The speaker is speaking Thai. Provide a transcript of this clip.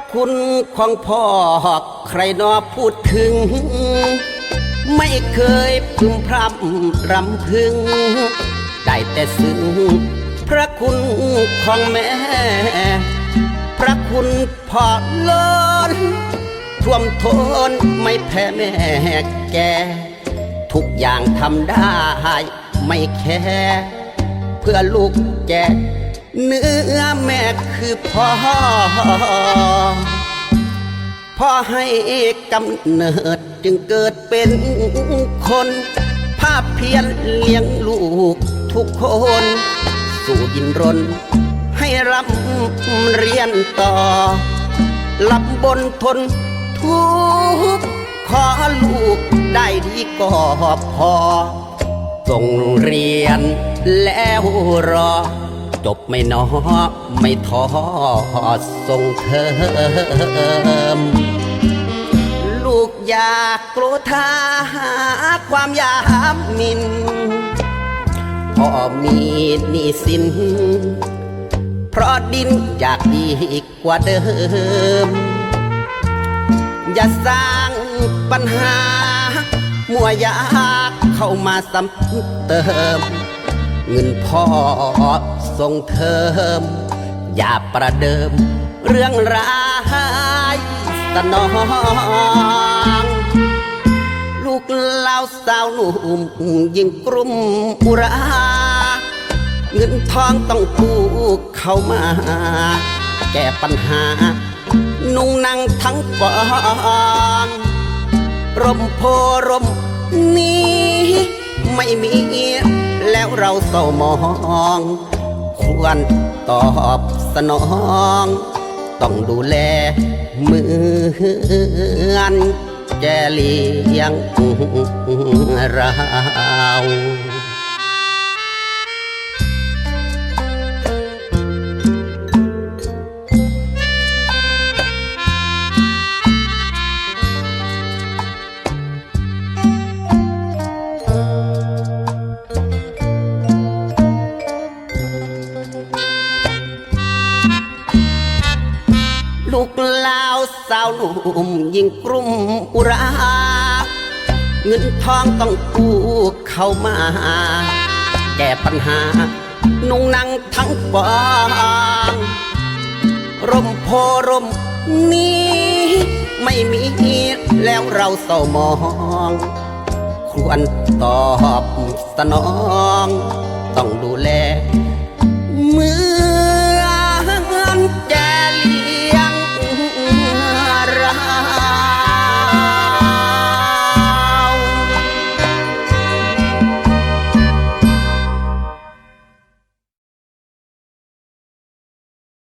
ระคุณของพ่อใครนอพูดถึง ไม่เคยพึมพรำรำพึง ได้แต่ซึ้งพระคุณของแม่ พระคุณพ่อล้นท่วมทนไม่แพ้แม่แก ทุกอย่างทำได้ไม่แค่ เพื่อลูกแกเนื้อแม่คือพ่อ พ่อให้กำเนิดจึงเกิดเป็นคนภาพเพียรเลี้ยงลูกทุกคน สู่ยินรน ให้ร่ำเรียนต่อลับบนทนทุกข์ขอลูกได้ดีก็พอส่งเรียนแล้วรอ จบไม่นอไม่ท้อส่งเทอมลูกอยากกลัวทาหาความยามมินพ่อมีหนี้สิน เพราะดินอยากดีกว่าเดิม อย่าสร้างปัญหา มัวยากเข้ามาซ้ำเติม เงินพ่อส่งเทิมอย่าประเดิม เรื่องร้ายสนอง ลูกเล่าสาวหนุ่มยิ่งกลุ่มอุรา เงินทองต้องกู้เข้ามา แก้ปัญหา นุ่งนั่งทั้งปองร่มโพร่มนี้ ไม่มี แล้วเราเศร้ามอง ควรตอบสนอง ต้องดูแลเหมือนแกเลี้ยงเรา สาวหนุ่มยิงกรุ่มอุรา เงินทองต้องกู้เข้ามา แก้ปัญหา นุ่งนั่งทั้งปองร่มโพร่มนี้ ไม่มีแล้วเราเศร้ามอง ควรตอบสนอง ต้องดูแลมือ